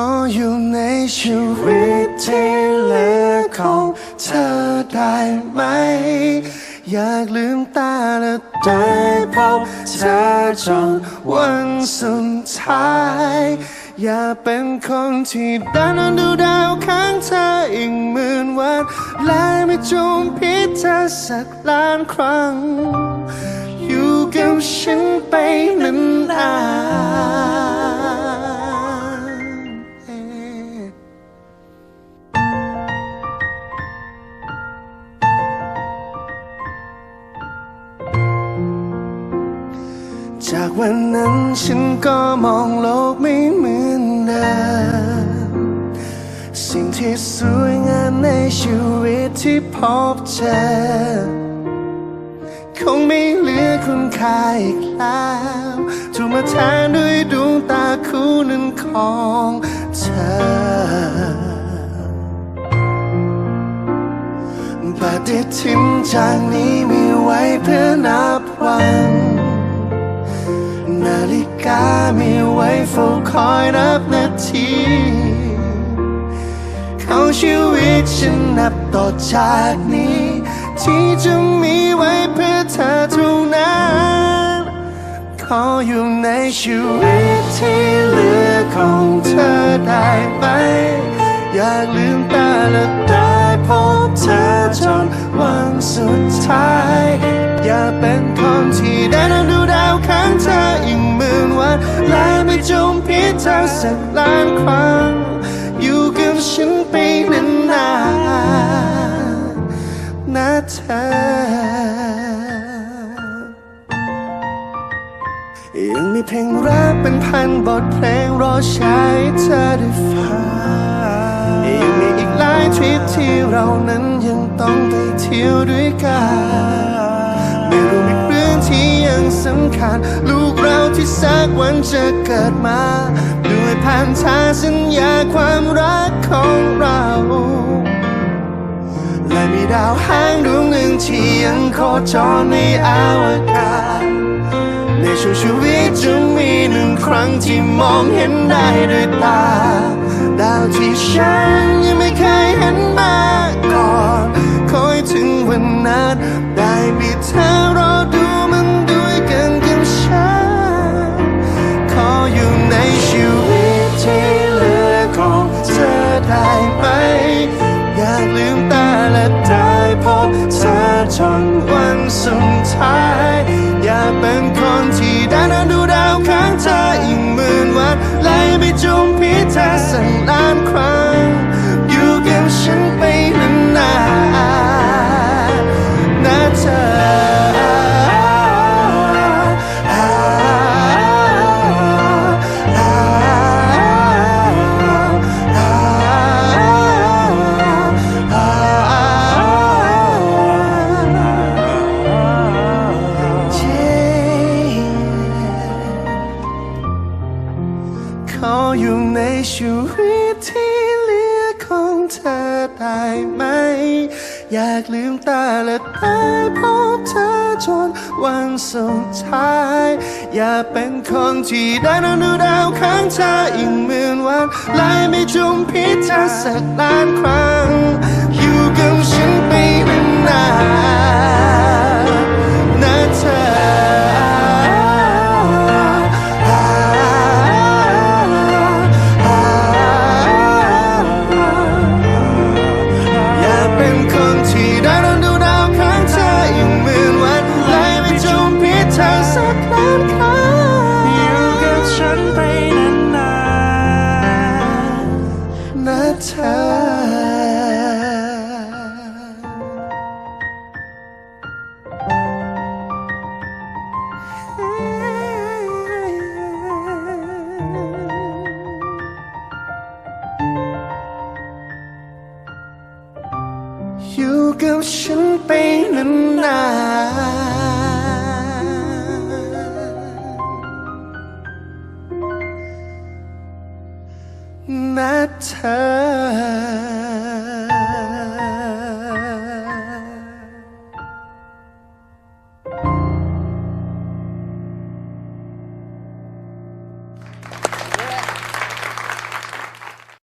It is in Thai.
ขออยู่ในชีวิตที่เหลือของเธอได้ไหม อยากลืมตาและได้พบเธอจนวันสุดท้าย อย่าเป็นคนที่ดันดูดาวข้างเธออีกหมื่นวันและไม่จมพิษเธอสักล้านครั้ง อยู่กับฉันไปนาน วันนั้นฉันก็มองโลกไม่เหมือนเดิมสิ่งที่สวยงามในชีวิตที่พบเจอ คงไม่เหลือคุณค่าอีกแล้วถูกมาแทนด้วยดวงตาคู่หนึ่งของเธอปฏิทินจากนี้มีไว้เพื่อนับวัน นาฬิกามีไว้เฝ้าคอยนับนาทีเขาชีวิตฉันนับต่อจากนี้ ที่จะมีไว้เพื่อเธอเท่านั้นขออยู่ในชีวิตที่เหลือของเธอได้ไหมอยากลืมตาและได้พบเธอจนวันสุดท้าย อย่าเป็นคนที่ได้นั่งดูดาวข้างเธออีกหมื่นวันและไม่จมพิษเธอสักล้านครั้งอยู่กับฉันไปนานๆนะเธอยังมีเพลงรักเป็นพันบทเพลงรอใช้เธอได้ฟังยังมีอีกหลายทริปที่เรานั้นยังต้องไปเที่ยวด้วยกันำคัญ ลูกเราที่สักวันจะเกิดมา ด้วยพันธางสัญญาความรักของเรา และมีดาวหางดวงหนึ่งที่ยังโคจรในอวกาศในช่วงชีวิตจะมีหนึ่งครั้งที่มองเห็นได้ด้วยตา ดาวที่ฉันยังไม่เคยเห็นมาก่อน คอยถึงวันนั้น ได้มีเธอรอดู จนวันสุดท้าย อย่าเป็นคนที่ได้นั่งดูดาวข้างเธออีกหมื่นวันไล่ไปจุมพิษเธอสักล้านครั้ง เธอได้ไหม อยากลืมตาและได้พบเธอจนวันสุดท้าย อย่าเป็นคนที่ได้นอนดูดาวข้างเธออีกหมื่นวันไล่ไม่จุมพิษเธอสักล้านครั้ง อยู่กับฉันไปนาน อยู่กับฉันไปนานๆนะเธอ